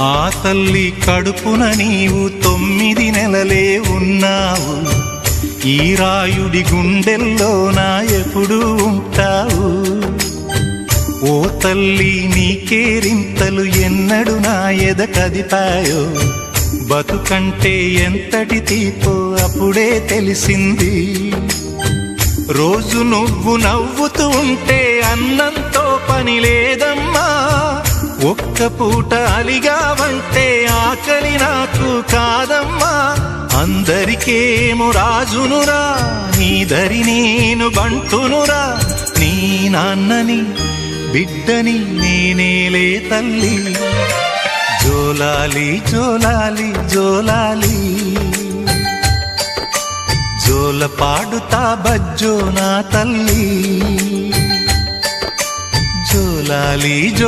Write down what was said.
ఆ తల్లి కడుపున నీవు తొమ్మిది నెలలే ఉన్నావు. ఈ రాయుడి గుండెల్లో నా ఎప్పుడు ఉంటావు. ఓ తల్లి నీకేరింతలు ఎన్నడు నా ఎద కదిపాయో బతుకంటే ఎంతటి తీపో అప్పుడే తెలిసింది. రోజు నువ్వు నవ్వుతూ ఉంటే అన్నంతో పనిలే పూట అలిగావంటే ఆకలి నాకు కాదమ్మా. అందరికేమో రాజునురా నీదరి నేను బంటునురా. నీ నాన్నని బిడ్డని నేనేలే తల్లి. జోలాలి జోలాలి జోలాలి. జోల పాడుతా బజ్జో నా తల్లి. జోలాలి జో